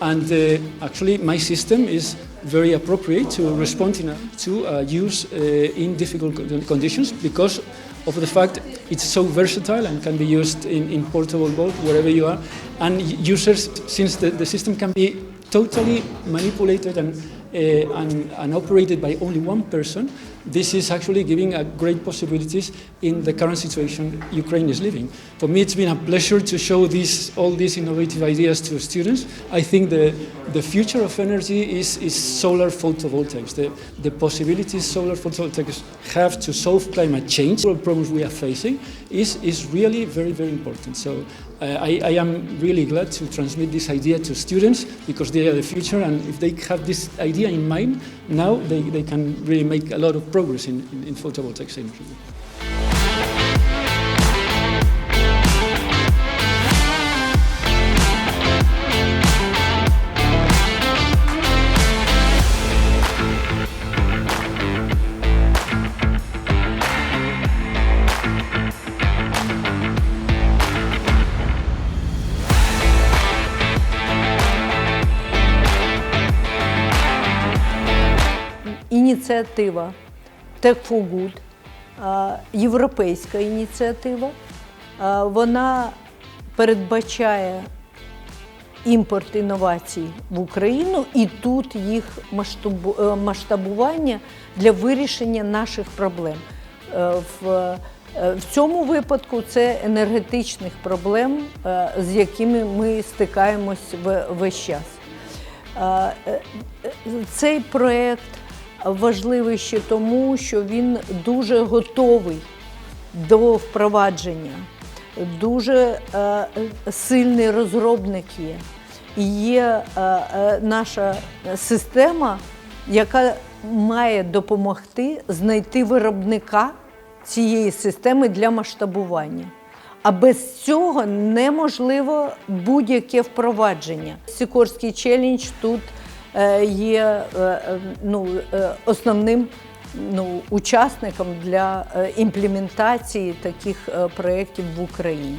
And uh, actually, my system is very appropriate to respond in a, to uh, use uh, in difficult conditions because of the fact it's so versatile and can be used in, in portable mode wherever you are. And users, since the, the system can be totally manipulated and, and, and operated by only one person, this is actually giving a great possibilities in the current situation Ukraine is living. For me, it's been a pleasure to show these, all these innovative ideas to students. I think the, the future of energy is, is solar photovoltaics. The, the possibilities solar photovoltaics have to solve climate change, the problems we are facing, is, is really very, very important. So uh, Uh, I, I am really glad to transmit this idea to students because they are the future and if they have this idea in mind, now they, they can really make a lot of progress in, in, in photovoltaics energy. Ініціатива Tech for Good, європейська ініціатива. Вона передбачає імпорт інновацій в Україну і тут їх е, масштабування для вирішення наших проблем. Е, В, е, в цьому випадку це енергетичних проблем, з якими ми стикаємось весь час. Цей проєкт важливий ще тому, що він дуже готовий до впровадження, дуже е, сильний розробник є. І є е, е, наша система, яка має допомогти знайти виробника цієї системи для масштабування. А без цього неможливо будь-яке впровадження. Сікорський челендж тут є е, е, ну, е, основним ну, учасником для е, імплементації таких е, проєктів в Україні.